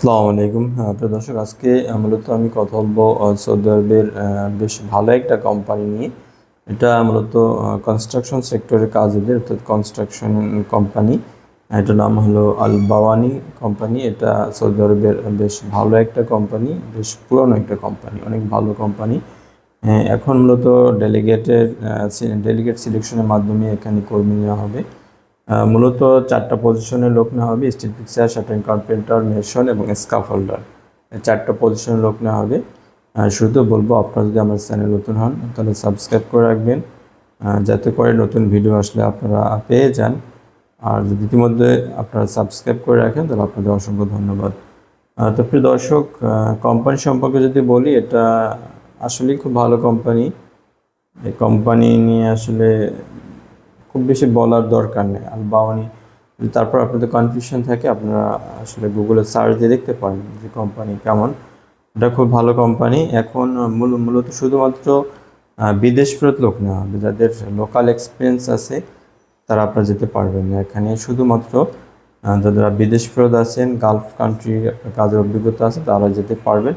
আসসালামু আলাইকুম। হ্যাঁ প্রিয় দর্শক, আজকে মূলত আমি কথা বলব সৌদি আরবের বেশ ভালো একটা কোম্পানি নিয়ে। এটা মূলত কনস্ট্রাকশন সেক্টরে কাজ এদের, অর্থাৎ কনস্ট্রাকশন কোম্পানি এটার নাম হলো আল বাওয়ানি কোম্পানি এটা সৌদি আরবের বেশ ভালো একটা কোম্পানি বেশ পুরনো একটা কোম্পানি অনেক ভালো কোম্পানি এখন মূলত ডেলিগেটের ডেলিগেট সিলেকশনের মাধ্যমে এখানে কর্মী নেওয়া হবে। মূলত চারটা পজিশনে লোক নেওয়া হবে steel fixer shuttering carpenter mason এবং স্কাফোল্ডার চারটা পজিশনে লোক নেওয়া হবে। শুরুতে বলব, আপনারা যদি আমার চ্যানেল নতুন হন, তাহলে সাবস্ক্রাইব করে রাখবেন। যাতে করে নতুন ভিডিও আসলে আপনারা পেয়ে যান। আর যদি ইতিমধ্যে আপনারা সাবস্ক্রাইব করে রাখেন, তাহলে আপনাদের অসংখ্য ধন্যবাদ। তো প্রিয় দর্শক কোম্পানি সম্পর্কে যদি বলি, এটা আসলেই খুব ভালো কোম্পানি এই কোম্পানি নিয়ে আসলে খুব বেশি বলার দরকার নেই। আর বাওয়ানি তারপর আপনাদের কনফিউশন থাকে, আপনারা আসলে গুগলে সার্চ দিয়ে দেখতে পারেন যে কোম্পানি কেমন। এটা খুব ভালো কোম্পানি এখন মূল, মূলত শুধুমাত্র বিদেশ ফেরত লোক নেওয়া হবে যাদের লোকাল এক্সপিরিয়েন্স আছে, তারা আপনারা যেতে পারবেন না। এখানে শুধুমাত্র যারা বিদেশ ফেরত আছেন গালফ কান্ট্রি কাজের অভিজ্ঞতা আছে, তারা যেতে পারবেন।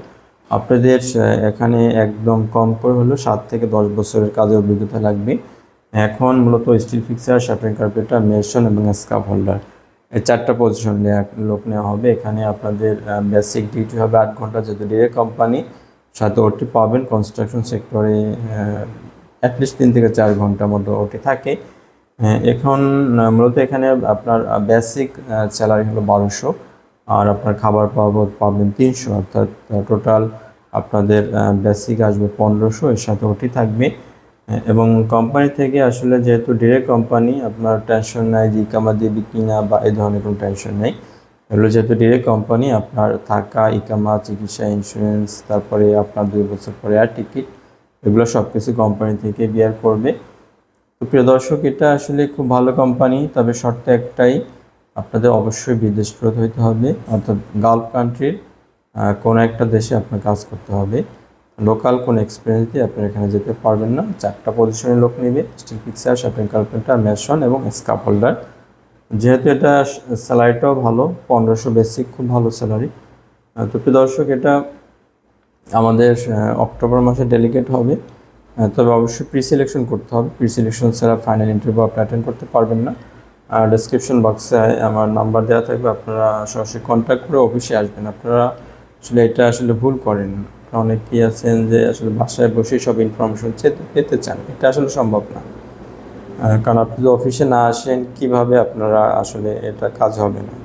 আপনাদের এখানে একদম কম করে হলেও সাত থেকে দশ বছরের কাজের অভিজ্ঞতা লাগবে। এখন মূলত steel fixer shuttering carpenter mason এবং স্কাপ হোল্ডার এই চারটা পজিশন লোক নেওয়া হবে। এখানে আপনাদের বেসিক ডিউটি হবে আট ঘণ্টা। যেহেতু ডিরেক্ট কোম্পানি সাথে ওটি পাবেন কনস্ট্রাকশন সেক্টরে অ্যাটলিস্ট তিন থেকে চার ঘণ্টার মতো ওটি থাকে। আহ, এখন মূলত এখানে আপনার বেসিক স্যালারি হলো বারোশো। আর আপনার খাবার পাবো পাবেন তিনশো। অর্থাৎ টোটাল আপনাদের বেসিক আসবে পনেরোশো। এর সাথে ওটি থাকবে। হ্যাঁ, এবং কোম্পানি থেকে আসলে যেহেতু ডিরেক্ট কোম্পানি আপনার টেনশন নাই, যে ইকামা দিবি কিনা বা এই ধরনের কোনো টেনশন নেই। এগুলো যেহেতু ডিরেক্ট কোম্পানি আপনার থাকা, ইকামা, চিকিৎসা ইন্স্যুরেন্স তারপরে আপনার দুই বছর পরে আর টিকিট এগুলো সব কিছু কোম্পানি থেকে বিয়ার করবে। তো প্রিয় দর্শক, এটা আসলে খুব ভালো কোম্পানি তবে শর্ত একটাই, আপনাদের অবশ্যই বিদেশ ফেরত হইতে হবে, অর্থাৎ গালফ কান্ট্রির কোনো একটা দেশে আপনার কাজ করতে হবে। লোকাল কোনো এক্সপিরিয়েন্স দিয়ে আপনি এখানে যেতে পারবেন না। চারটা পজিশনের লোক নেবে স্টিল পিক্সার শাপিং কার্পেন্টার মেশন এবং স্কাপ হোল্ডার যেহেতু এটা স্যালারিটাও ভালো, পনেরোশো বেসিক খুব ভালো স্যালারি তো প্রিয় দর্শক, এটা আমাদের অক্টোবর মাসে ডেলিগেট হবে। তবে অবশ্যই প্রি সিলেকশন করতে হবে। প্রি সিলেকশন ছাড়া ফাইনাল ইন্টারভিউ আপনি অ্যাটেন্ড করতে পারবেন না। আর ডিসক্রিপশন বক্সে আমার নাম্বার দেওয়া থাকবে। আপনারা সরাসরি কন্ট্যাক্ট করে অফিসে আসবেন। আপনারা আসলে এটা আসলে ভুল করেন অনেকেই আছেন যে আসলে বাসায় বসে সব ইনফরমেশন পেতে চান। এটা আসলে সম্ভব না। কারণ আপনি যদি অফিসে না আসেন, কীভাবে আপনারা আসলে এটা কাজ হবে না?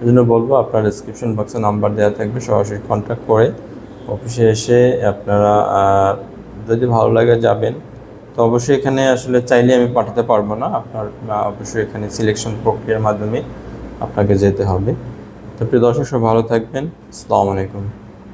এই জন্য বলব, আপনার ডিসক্রিপশন বক্সে নাম্বার দেওয়া থাকবে, সরাসরি কন্ট্যাক্ট করে অফিসে এসে আপনারা যদি ভালো লাগে যাবেন, তো অবশ্যই এখানে আসলে চাইলে আমি পাঠাতে পারব না। আপনার অবশ্যই এখানে সিলেকশন প্রক্রিয়ার মাধ্যমে আপনাকে যেতে হবে। তো প্রিয় দর্শক সব ভালো থাকবেন। আসসালামু আলাইকুম।